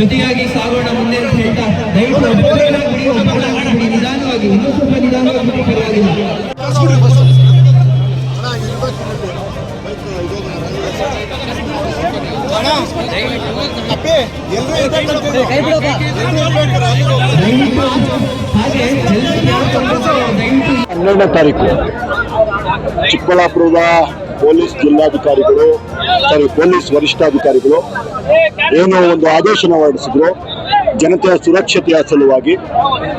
ಜೊತೆಯಾಗಿ ಸಾಗೋಣ ಮುಂದೆ ಅಂತ ಹೇಳ್ತಾ ದಯವಿಟ್ಟು ನಿಧಾನವಾಗಿ ಇನ್ನೂ ಸ್ವಲ್ಪ ನಿಧಾನವಾಗಿ ಹನ್ನೆರಡನೇ ತಾರೀಕು ಚಿಕ್ಕಬಳ್ಳಾಪುರದ ಪೊಲೀಸ್ ಜಿಲ್ಲಾಧಿಕಾರಿಗಳು ಸಾರಿ ಪೊಲೀಸ್ ವರಿಷ್ಠಾಧಿಕಾರಿಗಳು ಏನೋ ಒಂದು ಆದೇಶನ ಹೊರಡಿಸಿದ್ರು. ಜನತೆಯ ಸುರಕ್ಷತೆಯ ಸಲುವಾಗಿ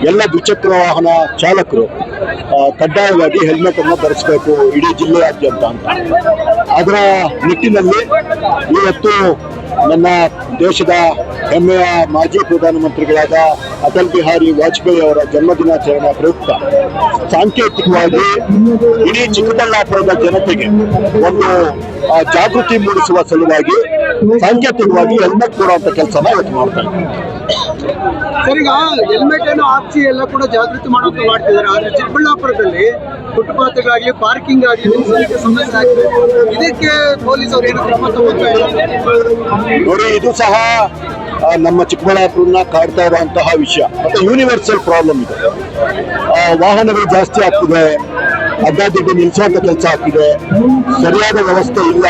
ಎಲ್ಲ ದ್ವಿಚಕ್ರ ವಾಹನ ಚಾಲಕರು ಕಡ್ಡಾಯವಾಗಿ ಹೆಲ್ಮೆಟ್ ಅನ್ನು ಧರಿಸಬೇಕು ಇಡೀ ಜಿಲ್ಲೆಯಾದ್ಯಂತ ಅಂತ. ಅದರ ನಿಟ್ಟಿನಲ್ಲಿ ಇವತ್ತು ನನ್ನ ದೇಶದ ಹೆಮ್ಮೆಯ ಮಾಜಿ ಪ್ರಧಾನಮಂತ್ರಿಗಳಾದ ಅಟಲ್ ಬಿಹಾರಿ ವಾಜಪೇಯಿ ಅವರ ಜನ್ಮದಿನಾಚರಣೆ ಪ್ರಯುಕ್ತ ಸಾಂಕೇತಿಕವಾಗಿ ಇಡೀ ಚಿಕ್ಕಬಳ್ಳಾಪುರದ ಜನತೆಗೆ ಒಂದು ಜಾಗೃತಿ ಮೂಡಿಸುವ ಸಲುವಾಗಿ ಸಾಂಕೇತಿಕವಾಗಿ ಹೆಲ್ಮೆಟ್ ಕೊಡುವಂತ ಕೆಲಸನ ಇವತ್ತು ಮಾಡ್ತಾ ಇದ್ದೀವಿ ಸರ್ ಹೆಲ್ಮೆಟ್ ಅನ್ನು ಹಾಕಿಸಿ ಎಲ್ಲ ಕೂಡ ಜಾಗೃತಿ ಮಾಡೋದು ಮಾಡ್ತಿದ್ದಾರೆ ಆದ್ರೆ ಚಿಕ್ಕಬಳ್ಳಾಪುರದಲ್ಲಿ ಫುಟ್ಪಾತ್ಗಾಗ್ಲಿ ಪಾರ್ಕಿಂಗ್ ಆಗಲಿ ಸಮಸ್ಯೆ ಆಗ್ತದೆ. ಇದಕ್ಕೆ ಪೊಲೀಸ್ ಅವರು ಏನು ಕ್ರಮ ತಗೋತಾ ನೋಡಿ, ಇದು ಸಹ ನಮ್ಮ ಚಿಕ್ಕಬಳ್ಳಾಪುರನ ಕಾಡ್ತಾ ಇರುವಂತಹ ವಿಷಯ. ಮತ್ತೆ ಯೂನಿವರ್ಸಲ್ ಪ್ರಾಬ್ಲಮ್ ಇದೆ. ವಾಹನಗಳು ಜಾಸ್ತಿ ಆಗ್ತಿದೆ. ಅಡ್ಡಾದಿಡ್ಡಿ ನಿಲ್ಸುವಂತ ಕೆಲಸ ಆಗ್ತಿದೆ ಸರಿಯಾದ ವ್ಯವಸ್ಥೆ ಇಲ್ಲ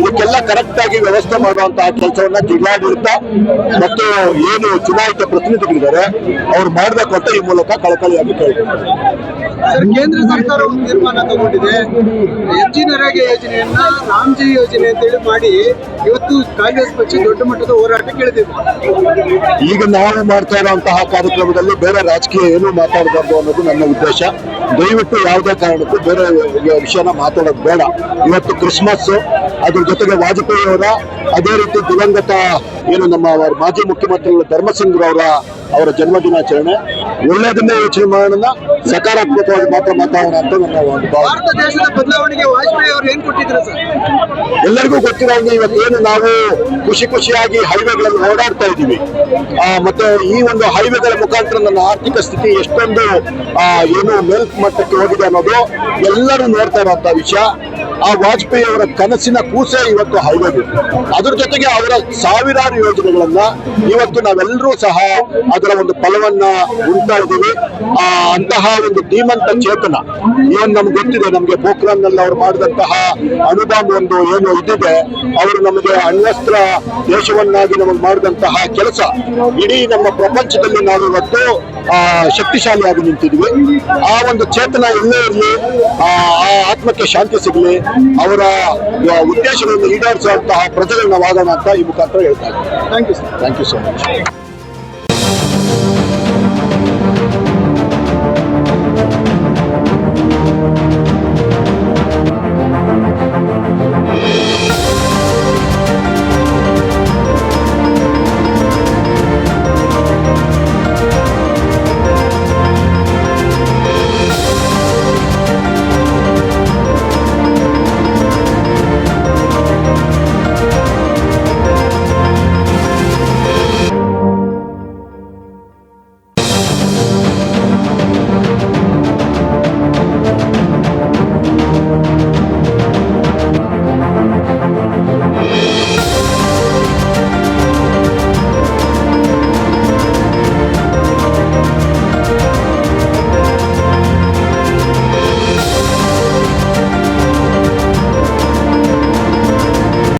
ಇದಕ್ಕೆಲ್ಲ ಕರೆಕ್ಟ್ ಆಗಿ ವ್ಯವಸ್ಥೆ ಮಾಡುವಂತಹ ಕೆಲಸವನ್ನ ಜಿಲ್ಲಾಡಳಿತ ಮತ್ತು ಏನು ಚುನಾಯಿತ ಪ್ರತಿನಿಧಿಗಳಿದ್ದಾರೆ ಅವ್ರು ಮಾಡಬೇಕು ಅಂತ ಈ ಮೂಲಕ ಕಳಕಳಿಯಾಗಿ ಕೇಳ್ತಾರೆ ಸರ್, ಕೇಂದ್ರ ಸರ್ಕಾರ ಒಂದು ತೀರ್ಮಾನ ತಗೊಂಡಿದೆ. ನರೇಗಾ ಯೋಜನೆಯನ್ನ ರಾಮ್ಜಿ ಯೋಜನೆ ಅಂತೇಳಿ ಮಾಡಿ ಇವತ್ತು ಕಾಂಗ್ರೆಸ್ ಪಕ್ಷ ದೊಡ್ಡ ಮಟ್ಟದ ಹೋರಾಟ ಇಳಿದಿದೆ ಈಗ ನಾವು ಮಾಡ್ತಾ ಇರುವಂತಹ ಕಾರ್ಯಕ್ರಮದಲ್ಲಿ ಬೇರೆ ರಾಜಕೀಯ ಏನು ಮಾತಾಡಬಾರ್ದು ಅನ್ನೋದು ನನ್ನ ಉದ್ದೇಶ. ದಯವಿಟ್ಟು ಯಾವುದೇ ಕಾರಣಕ್ಕೂ ಬೇರೆ ವಿಷಯನ ಮಾತಾಡೋದು ಬೇಡ. ಇವತ್ತು ಕ್ರಿಸ್ಮಸ್ ಅದ್ರ ಜೊತೆಗೆ ವಾಜಪೇಯಿ ಅವರ, ಅದೇ ರೀತಿ ದಿವಂಗತ ಏನು ನಮ್ಮ ಮಾಜಿ ಮುಖ್ಯಮಂತ್ರಿಗಳು ಧರ್ಮಸಿಂಗ್ ಅವರ ಅವರ ಜನ್ಮ ದಿನಾಚರಣೆ ಒಳ್ಳೆಯದನ್ನೇ ಯೋಚನೆ ಮಾಡೋಣ. ಸಕಾರಾತ್ಮಕವಾಗಿ ಮಾತ್ರ ಮಾತಾಡೋಣ ಅಂತ ನನ್ನ ಒಂದು ಭಾವನೆ. ಭಾರತ ದೇಶದ ಬದಲಾವಣೆಗೆ ವಾಜಪೇಯಿ ಅವರು ಏನ್ ಕೊಟ್ಟಿದ್ರು ಸರ್? ಎಲ್ಲರಿಗೂ ಗೊತ್ತಿರೋ ಹಾಗೆ ಇವತ್ತೇನು ನಾವು ಖುಷಿ ಖುಷಿಯಾಗಿ ಹೈವೇಗಳಲ್ಲಿ ಓಡಾಡ್ತಾ ಇದ್ದೀವಿ. ಆ, ಮತ್ತೆ ಈ ಒಂದು ಹೈವೇಗಳ ಮುಖಾಂತರ ನನ್ನ ಆರ್ಥಿಕ ಸ್ಥಿತಿ ಎಷ್ಟೊಂದು ಆ, ಏನು ಮೇಲ್ಮಟ್ಟಕ್ಕೆ ಹೋಗಿದೆ ಅನ್ನೋದು ಎಲ್ಲರೂ ನೋಡ್ತಾ ಇರುವಂತ ವಿಷಯ. ಆ ವಾಜಪೇಯಿ ಅವರ ಕನಸಿನ ಕೂಸೆ ಇವತ್ತು ಹೈವೇ ಅದ್ರ ಜೊತೆಗೆ ಅವರ ಸಾವಿರಾರು ಯೋಜನೆಗಳನ್ನ ಇವತ್ತು ನಾವೆಲ್ಲರೂ ಸಹ ಅದರ ಒಂದು ಫಲವನ್ನ ಉಂಟಾ ಇದ್ದೀವಿ ಆ ಅಂತಹ ಒಂದು ಧೀಮಂತ ಚೇತನ. ಏನು ನಮ್ಗೆ ಗೊತ್ತಿದೆ ನಮ್ಗೆ ಪೋಖ್ರಾನ್ನಲ್ಲಿ ಅವ್ರು ಮಾಡಿದಂತಹ ಅನುದಾನ ಒಂದು ಏನು ಇದಿದೆ ಅವರು ನಮಗೆ ಅಣ್ವಸ್ತ್ರ ದೇಶವನ್ನಾಗಿ ನಮಗೆ ಮಾಡಿದಂತಹ ಕೆಲಸ. ಇಡೀ ನಮ್ಮ ಪ್ರಪಂಚದಲ್ಲಿ ನಾವು ಇವತ್ತು ಶಕ್ತಿಶಾಲಿಯಾಗಿ ನಿಂತಿದ್ವಿ. ಆ ಒಂದು ಚೇತನ ಎಲ್ಲೇ ಇರಲಿ ಆ ಆತ್ಮಕ್ಕೆ ಶಾಂತಿ ಸಿಗಲಿ ಅವರ ಉದ್ದೇಶಗಳನ್ನು ಈಡೇರಿಸುವಂತಹ ಪ್ರಜೆಗಳನ್ನ ವಾಗೋಣ ಅಂತ ಈ ಮುಖಾಂತರ ಹೇಳ್ತಾ ಇದ್ದೀನಿ. Thank you sir thank you so much